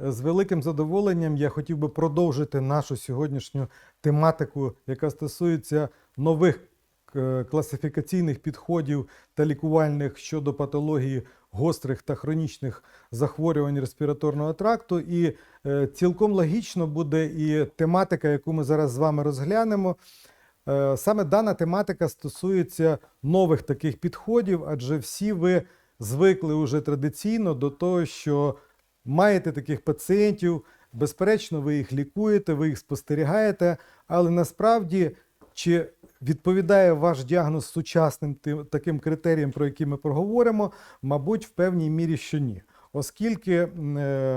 З великим задоволенням я хотів би продовжити нашу сьогоднішню тематику, яка стосується нових е, класифікаційних підходів та лікувальних щодо патології гострих та хронічних захворювань респіраторного тракту. І е, цілком логічно буде і тематика, яку ми зараз з вами розглянемо. Е, Саме дана тематика стосується нових таких підходів, адже всі ви звикли уже традиційно до того, що маєте таких пацієнтів, безперечно, ви їх лікуєте, ви їх спостерігаєте, але насправді чи відповідає ваш діагноз сучасним тим- таким критеріям, про які ми проговоримо, мабуть, в певній мірі, що ні. Оскільки, е,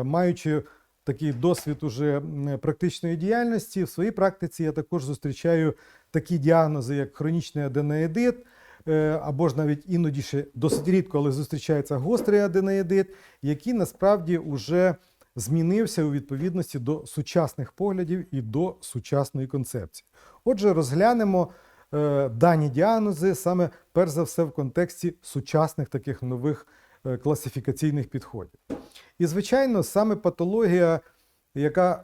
маючи такий досвід уже практичної діяльності, в своїй практиці я також зустрічаю такі діагнози, як хронічний аденоїдит, або ж навіть іноді ще досить рідко, але зустрічається гострий аденоїдит, який насправді вже змінився у відповідності до сучасних поглядів і до сучасної концепції. Отже, розглянемо е, дані діагнози саме перш за все в контексті сучасних таких нових е, класифікаційних підходів. І, звичайно, саме патологія, яка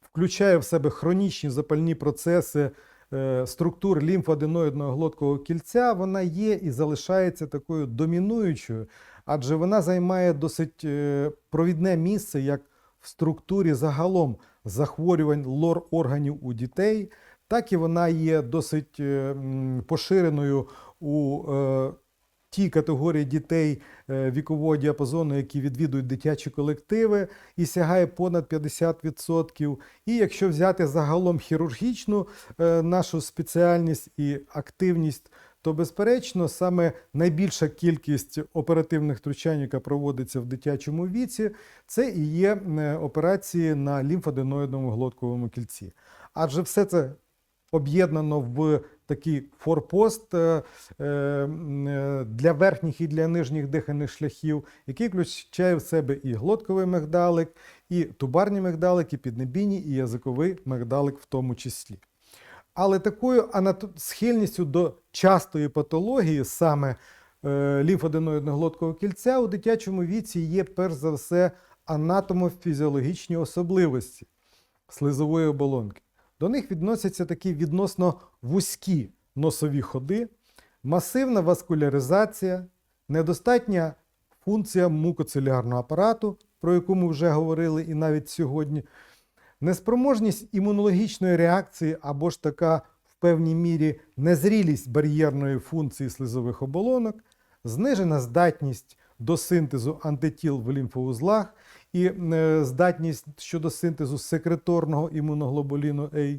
включає в себе хронічні запальні процеси е, структур лімфоденоїдного глоткового кільця, вона є і залишається такою домінуючою, адже вона займає досить е, провідне місце як в структурі загалом захворювань лор органів у дітей, так і вона є досить е, поширеною у тій категорії дітей е, вікового діапазону, які відвідують дитячі колективи, і сягає понад 50%. І якщо взяти загалом хірургічну е, нашу спеціальність і активність, то безперечно саме найбільша кількість оперативних втручань, яка проводиться в дитячому віці, це і є е, операції на лімфаденоїдному глотковому кільці. Адже все це об'єднано в такий форпост е, е, е, для верхніх і для нижніх дихальних шляхів, який включає в себе і глотковий мигдалик, і тубарні мигдалики, піднебійні, і язиковий мигдалик в тому числі. Але такою схильністю до частої патології, саме лімфоденоїдного кільця, у дитячому віці є перш за все анатомофізіологічні особливості слизової оболонки. До них відносяться такі відносно вузькі носові ходи, масивна васкуляризація, недостатня функція мукоцелярного апарату, про яку ми вже говорили і навіть сьогодні, неспроможність імунологічної реакції або ж така в певній мірі незрілість бар'єрної функції слизових оболонок, знижена здатність до синтезу антитіл в лімфоузлах і е, здатність щодо синтезу секреторного імуноглобуліну А,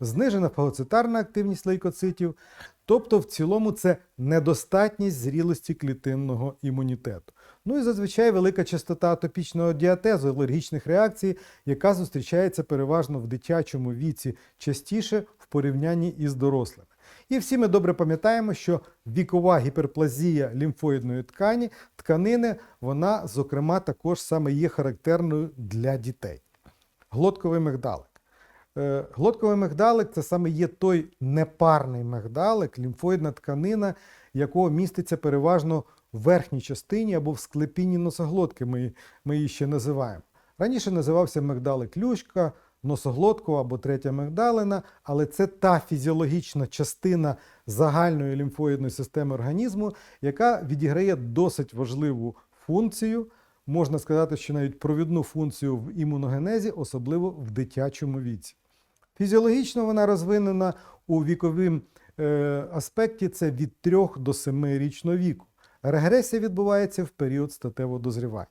знижена фагоцитарна активність лейкоцитів, тобто в цілому це недостатність зрілості клітинного імунітету. Ну і зазвичай велика частота атопічного діатезу, алергічних реакцій, яка зустрічається переважно в дитячому віці частіше в порівнянні із дорослими. І всі ми добре пам'ятаємо, що вікова гіперплазія лімфоїдної ткані, тканини, вона, зокрема, також саме є характерною для дітей. Глотковий мигдалик. Е, Глотковий мигдалик це саме є той непарний мигдалик, лімфоїдна тканина, якого міститься переважно в верхній частині або в склепінні носоглотки, ми, ми її ще називаємо. Раніше називався мигдалик ключка, носоглоткова або третя мигдалина, але це та фізіологічна частина загальної лімфоїдної системи організму, яка відіграє досить важливу функцію, можна сказати, що навіть провідну функцію в імуногенезі, особливо в дитячому віці. Фізіологічно вона розвинена у віковім е, аспекті це від 3 до 7 річного віку. Регресія відбувається в період статевого дозрівання.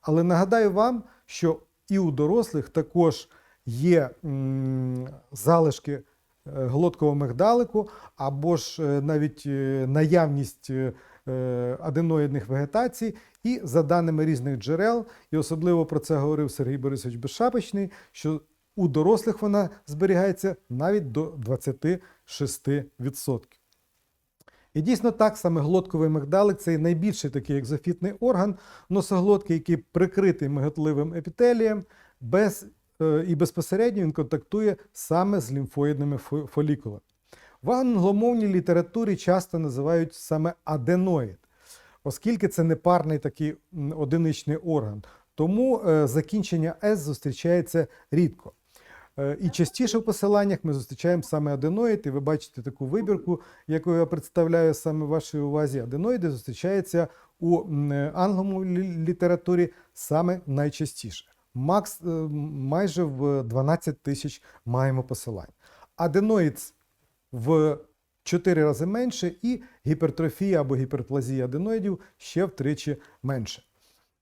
Але нагадаю вам, що і у дорослих також є залишки е, глоткового мигдалику, або ж е, навіть е, наявність аденоїдних вегетацій, і за даними різних джерел, і особливо про це говорив Сергій Борисович Безшапочний, що у дорослих вона зберігається навіть до 26%. І дійсно так саме глотковий мигдалик це найбільший такий екзофітний орган носоглотки, який прикритий миготливим епітелієм, без, і безпосередньо він контактує саме з лімфоїдними фолікулами. В англомовній літературі часто називають саме аденоїд, оскільки це непарний такий одиничний орган. Тому е, закінчення С зустрічається рідко. Е, І частіше в посиланнях ми зустрічаємо саме аденоїд, і ви бачите таку вибірку, яку я представляю саме вашій увазі. Аденоїди зустрічаються у м, е, англомовній літературі саме найчастіше. Макс е, майже в 12 тисяч маємо посилань. Аденоїд в 4 рази менше, і гіпертрофія або гіперплазія аденоїдів ще втричі менше.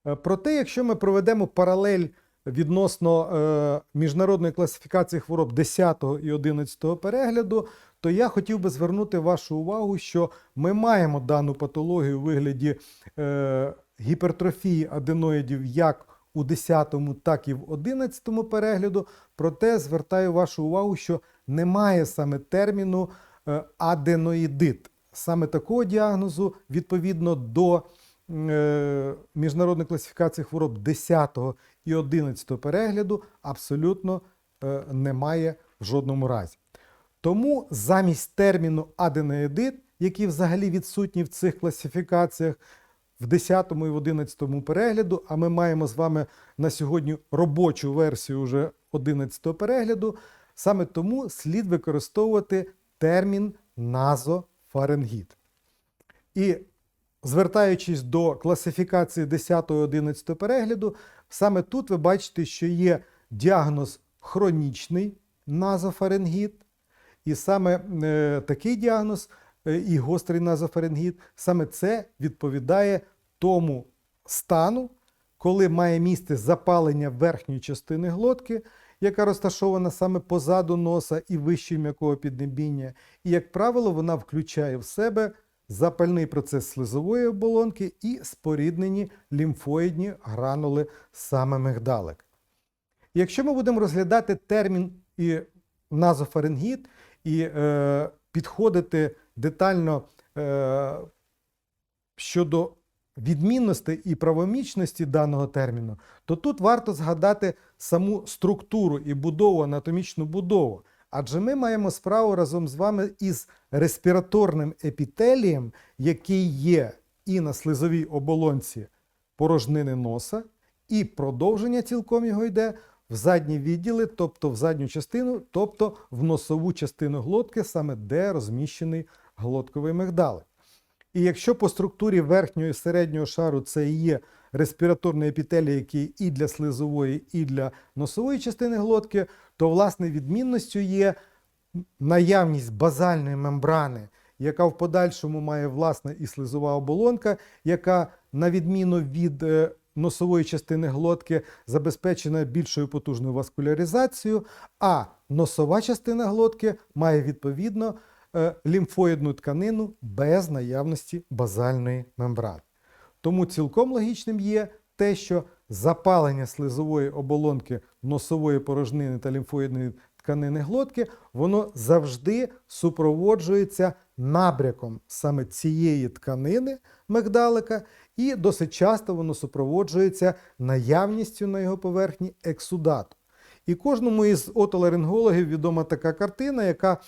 Е, Проте, якщо ми проведемо паралель відносно е, міжнародної класифікації хвороб 10 і 11 перегляду, то я хотів би звернути вашу увагу, що ми маємо дану патологію у вигляді гіпертрофії аденоїдів як у 10, так і в 11 перегляду. Проте звертаю вашу увагу, що немає саме терміну е, аденоїдит. Саме такого діагнозу відповідно до е, міжнародної класифікації хвороб 10 і 11 перегляду абсолютно е, немає в жодному разі. Тому замість терміну аденоїдит, який взагалі відсутній в цих класифікаціях, в 10 і в 11 перегляду, а ми маємо з вами на сьогодні робочу версію вже 11 перегляду, саме тому слід використовувати термін назофарингіт. І звертаючись до класифікації 10-11 перегляду, саме тут ви бачите, що є діагноз хронічний назофарингіт, і саме е, такий діагноз і гострий назофарингіт, саме це відповідає тому стану, коли має місце запалення верхньої частини глотки, яка розташована саме позаду носа і вище м'якого піднебіння. І, як правило, вона включає в себе запальний процес слизової оболонки і споріднені лімфоїдні гранули саме мигдалик. Якщо ми будемо розглядати термін і назофарингіт і е, підходити детально е, щодо відмінностей і правомічності даного терміну, то тут варто згадати саму структуру і будову, анатомічну будову. Адже ми маємо справу разом з вами із респіраторним епітелієм, який є і на слизовій оболонці порожнини носа, і продовження цілком його йде в задні відділи, тобто в задню частину, тобто в носову частину глотки, саме де розміщений глотковий мигдалик. І якщо по структурі верхнього і середнього шару це є респіраторний епітелій, який і для слизової, і для носової частини глотки, то власне відмінністю є наявність базальної мембрани, яка в подальшому має власне і слизова оболонка, яка, на відміну від е, носової частини глотки, забезпечена більшою потужною васкуляризацією, а носова частина глотки має відповідно лімфоїдну тканину без наявності базальної мембрани. Тому цілком логічним є те, що запалення слизової оболонки носової порожнини та лімфоїдної тканини глотки, воно завжди супроводжується набряком саме цієї тканини мигдалика, і досить часто воно супроводжується наявністю на його поверхні ексудату. І кожному із отоларингологів відома така картина, яка е,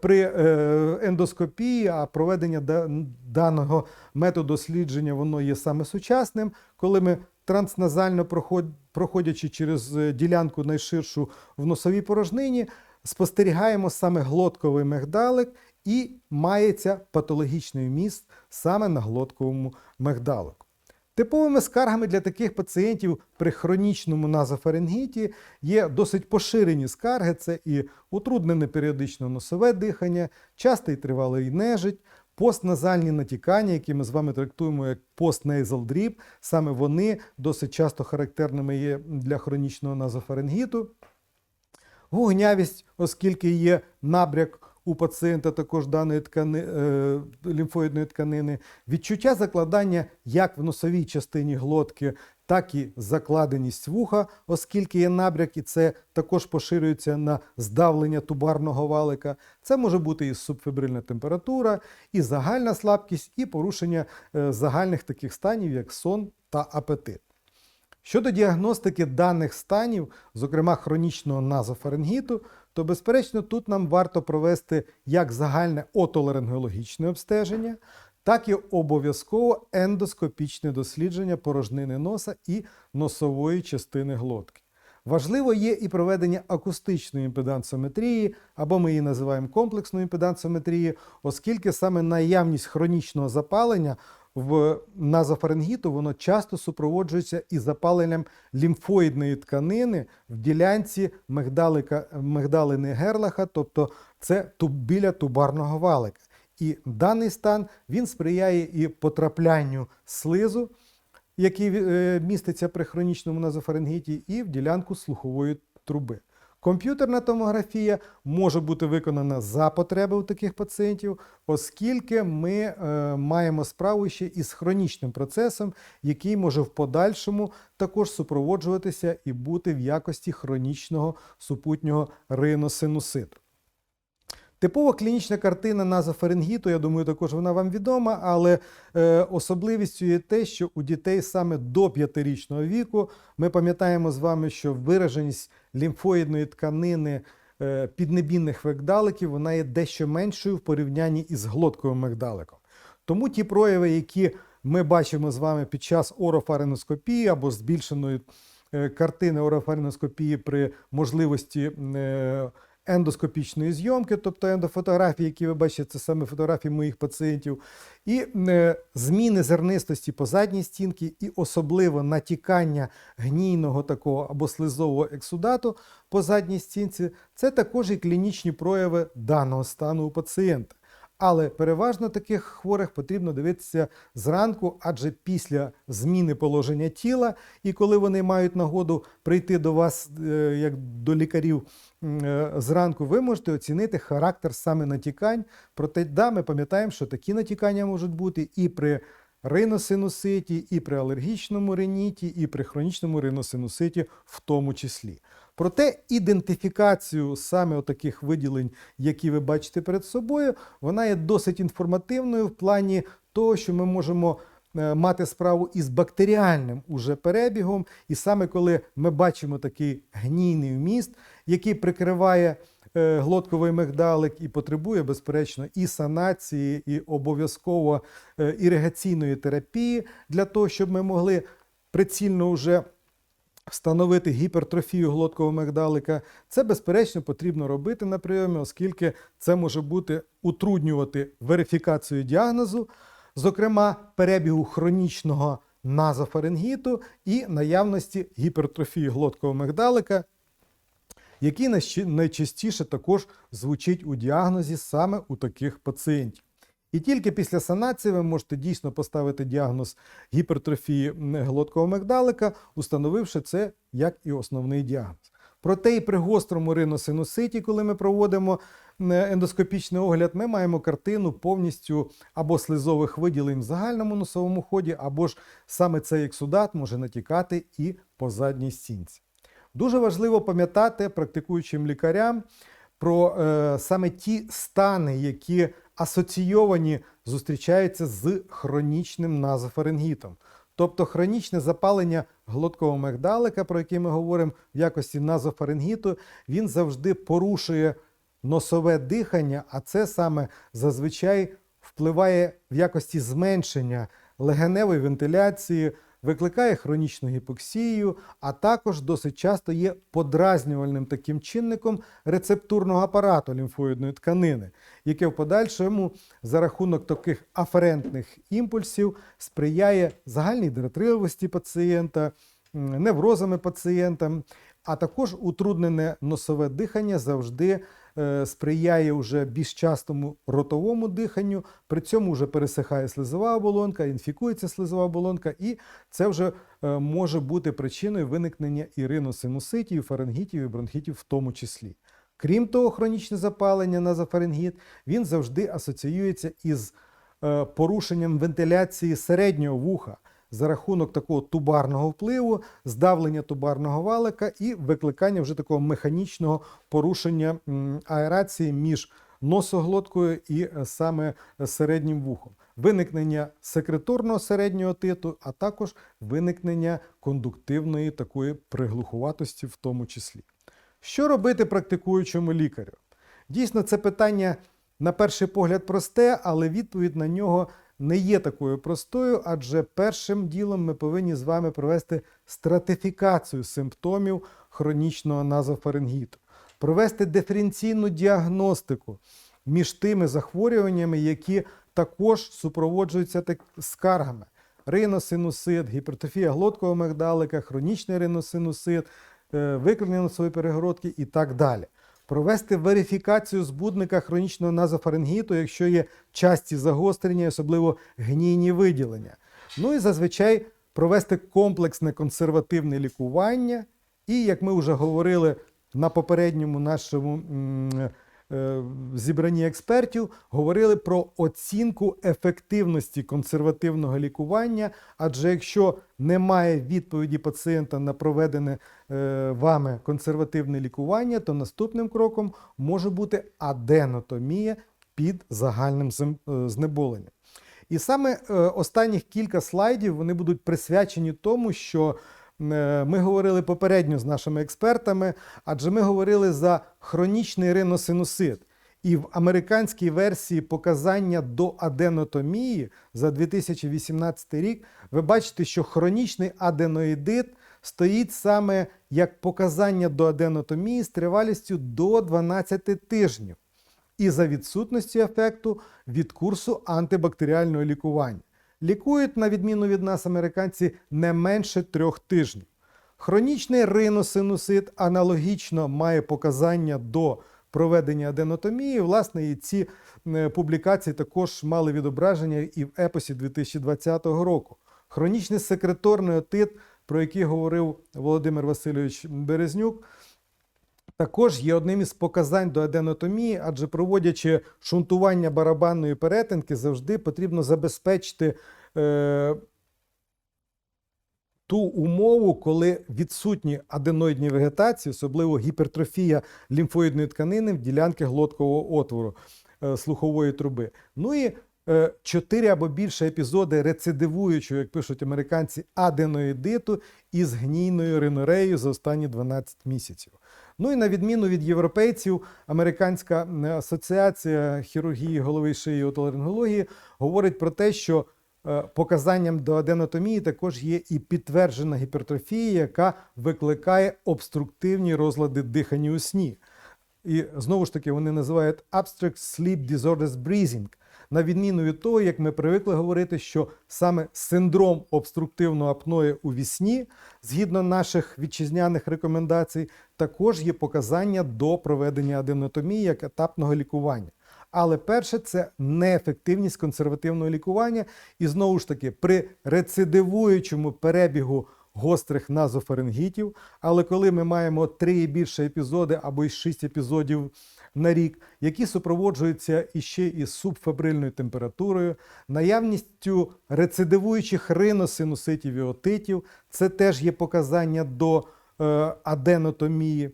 при е, ендоскопії, а проведення даного методу дослідження воно є саме сучасним, коли ми трансназально проход- проходячи через е, ділянку найширшу в носовій порожнині, спостерігаємо саме глотковий мигдалик і мається патологічний вміст саме на глотковому мигдалику. Типовими скаргами для таких пацієнтів при хронічному назофарингіті є досить поширені скарги: це і утруднене періодично носове дихання, частий тривалий нежить, постназальні натікання, які ми з вами трактуємо як постнейзал дріп. Саме вони досить часто характерними є для хронічного назофарингіту. Гугнявість, оскільки є набряк у пацієнта також даної ткани, е, лімфоїдної тканини, відчуття закладання як в носовій частині глотки, так і закладеність вуха, оскільки є набряк, і це також поширюється на здавлення тубарного валика. Це може бути і субфебрильна температура, і загальна слабкість, і порушення е, загальних таких станів, як сон та апетит. Щодо діагностики даних станів, зокрема хронічного назофарингіту, то, безперечно, тут нам варто провести як загальне отоларингологічне обстеження, так і обов'язково ендоскопічне дослідження порожнини носа і носової частини глотки. Важливо є і проведення акустичної імпедансометрії, або ми її називаємо комплексною імпедансометрією, оскільки саме наявність хронічного запалення в назофарингіту воно часто супроводжується і запаленням лімфоїдної тканини в ділянці мигдалика, мигдалини Герлаха, тобто це ту- біля тубарного валика. І даний стан він сприяє і потраплянню слизу, який е, міститься при хронічному назофарингіті, і в ділянку слухової труби. Комп'ютерна томографія може бути виконана за потреби у таких пацієнтів, оскільки ми е, маємо справу ще із хронічним процесом, який може в подальшому також супроводжуватися і бути в якості хронічного супутнього риносинуситу. Типова клінічна картина назофарингіту, я думаю, також вона вам відома, але е, особливістю є те, що у дітей саме до 5-річного віку ми пам'ятаємо з вами, що вираженість лімфоїдної тканини е, піднебінних мигдаликів вона є дещо меншою в порівнянні із глотковим мигдаликом. Тому ті прояви, які ми бачимо з вами під час орофариноскопії або збільшеної е, картини орофариноскопії при можливості ендоскопічної зйомки, тобто ендофотографії, які ви бачите, це саме фотографії моїх пацієнтів, і е, зміни зернистості по задній стінці, і особливо натікання гнійного такого або слизового ексудату по задній стінці, це також і клінічні прояви даного стану у пацієнта. Але переважно таких хворих потрібно дивитися зранку, адже після зміни положення тіла, і коли вони мають нагоду прийти до вас е, як до лікарів е, зранку, ви можете оцінити характер саме натікань. Проте, да, ми пам'ятаємо, що такі натікання можуть бути і при риносинуситі, і при алергічному риніті, і при хронічному риносинуситі в тому числі. Проте ідентифікацію саме таких виділень, які ви бачите перед собою, вона є досить інформативною в плані того, що ми можемо е, мати справу із бактеріальним уже перебігом. І саме коли ми бачимо такий гнійний вміст, який прикриває е, глотковий мигдалик і потребує, безперечно, і санації, і обов'язково е, іригаційної терапії для того, щоб ми могли прицільно вже встановити гіпертрофію глоткового мигдалика, це безперечно потрібно робити на прийомі, оскільки це може бути утруднювати верифікацію діагнозу, зокрема перебігу хронічного назофарингіту і наявності гіпертрофії глоткового мигдалика, який найчастіше також звучить у діагнозі саме у таких пацієнтів. І тільки після санації ви можете дійсно поставити діагноз гіпертрофії м, глоткового мигдалика, установивши це як і основний діагноз. Проте і при гострому риносинуситі, коли ми проводимо ендоскопічний огляд, ми маємо картину повністю або слизових виділень в загальному носовому ході, або ж саме цей ексудат може натікати і по задній стінці. Дуже важливо пам'ятати практикуючим лікарям про е, саме ті стани, які асоційовані зустрічаються з хронічним назофарингітом. Тобто хронічне запалення глоткового мигдалика, про яке ми говоримо в якості назофарингіту, він завжди порушує носове дихання, а це саме зазвичай впливає в якості зменшення легеневої вентиляції, викликає хронічну гіпоксію, а також досить часто є подразнювальним таким чинником рецептурного апарату лімфоїдної тканини, яке в подальшому за рахунок таких аферентних імпульсів сприяє загальній дратривості пацієнта, неврозами пацієнта, а також утруднене носове дихання завжди сприяє вже більш частому ротовому диханню, при цьому вже пересихає слизова оболонка, інфікується слизова оболонка, і це вже е, може бути причиною виникнення і риносинуситів, і фарингітів, і бронхітів в тому числі. Крім того, хронічне запалення назофарингіт, він завжди асоціюється із е, порушенням вентиляції середнього вуха за рахунок такого тубарного впливу, здавлення тубарного валика і викликання вже такого механічного порушення аерації між носоглоткою і е, саме середнім вухом. Виникнення секреторного середнього титу, а також виникнення кондуктивної такої приглухуватості в тому числі. Що робити практикуючому лікарю? Дійсно, це питання на перший погляд просте, але відповідь на нього не є такою простою, адже першим ділом ми повинні з вами провести стратифікацію симптомів хронічного назофарингіту, провести диференційну діагностику між тими захворюваннями, які також супроводжуються так скаргами. Риносинусит, гіпертрофія глоткового мигдалика, хронічний риносинусит, е, викривлення носової перегородки і так далі. Провести верифікацію збудника хронічного назофарингіту, якщо є часті загострення, особливо гнійні виділення. Ну і зазвичай провести комплексне консервативне лікування. І, як ми вже говорили на попередньому нашому зібранні експертів, говорили про оцінку ефективності консервативного лікування. Адже якщо немає відповіді пацієнта на проведене е, вами консервативне лікування, то наступним кроком може бути аденотомія під загальним е, знеболенням. І саме е, останніх кілька слайдів вони будуть присвячені тому, що е, ми говорили попередньо з нашими експертами, адже ми говорили за хронічний риносинусит. І в американській версії показання до аденотомії за 2018 рік ви бачите, що хронічний аденоїдит стоїть саме як показання до аденотомії з тривалістю до 12 тижнів і за відсутності ефекту від курсу антибактеріального лікування. Лікують, на відміну від нас, американці, не менше трьох тижнів. Хронічний риносинусит аналогічно має показання до проведення аденотомії. Власне, і ці е, публікації також мали відображення і в епосі 2020 року. Хронічний секреторний отит, про який говорив Володимир Васильович Березнюк, також є одним із показань до аденотомії, адже проводячи шунтування барабанної перетинки, завжди потрібно забезпечити е, ту умову, коли відсутні аденоїдні вегетації, особливо гіпертрофія лімфоїдної тканини в ділянки глоткового отвору е, слухової труби. Ну і е, чотири або більше епізоди рецидивуючого, як пишуть американці, аденоїдиту із гнійною ринореєю за останні 12 місяців. Ну і на відміну від європейців, Американська асоціація хірургії голови шиї і отоларингології говорить про те, що е, показанням до аденотомії також є і підтверджена гіпертрофія, яка викликає обструктивні розлади дихання у сні. І знову ж таки вони називають abstract sleep disorders breathing. На відміну від того, як ми привикли говорити, що саме синдром обструктивного апної у вісні, згідно наших вітчизняних рекомендацій, також є показання до проведення аденотомії як етапного лікування. Але перше це неефективність консервативного лікування. І знову ж таки, при рецидивуючому перебігу гострих назофарингітів, але коли ми маємо три і більше епізоди або й шість епізодів на рік, які супроводжуються іще із субфебрильною температурою, наявністю рецидивуючих риносинуситів і отитів, це теж є показання до аденотомії.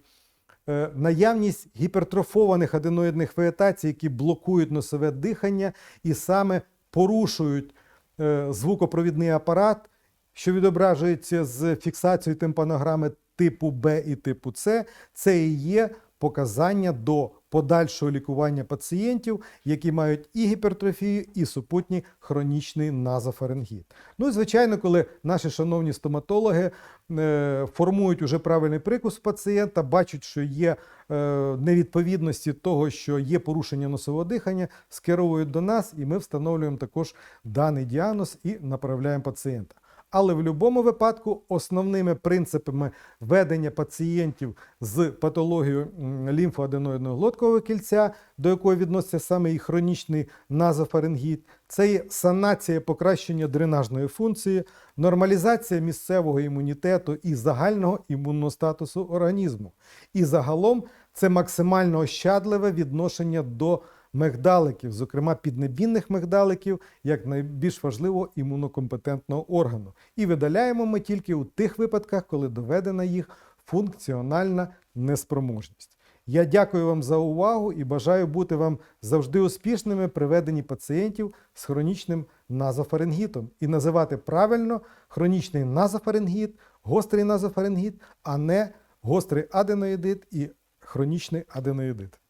Е, Наявність гіпертрофованих аденоїдних вегетацій, які блокують носове дихання і саме порушують е, звукопровідний апарат, що відображується з фіксацією тимпанограми типу Б і типу С, це і є показання до подальшого лікування пацієнтів, які мають і гіпертрофію, і супутній хронічний назофарингіт. Ну і звичайно, коли наші шановні стоматологи е, формують уже правильний прикус пацієнта, бачать, що є е, невідповідності того, що є порушення носового дихання, скеровують до нас, і ми встановлюємо також даний діагноз і направляємо пацієнта. Але в будь-якому випадку основними принципами ведення пацієнтів з патологією лімфоаденоїдного глоткового кільця, до якої відноситься саме і хронічний назофарингіт, це є санація покращення дренажної функції, нормалізація місцевого імунітету і загального імунного статусу організму. І загалом це максимально ощадливе відношення до мигдаликів, зокрема піднебінних мигдаликів, як найбільш важливого імунокомпетентного органу. І видаляємо ми тільки у тих випадках, коли доведена їх функціональна неспроможність. Я дякую вам за увагу і бажаю бути вам завжди успішними при веденні пацієнтів з хронічним назофарингітом і називати правильно хронічний назофарингіт, гострий назофарингіт, а не гострий аденоїдит і хронічний аденоїдит.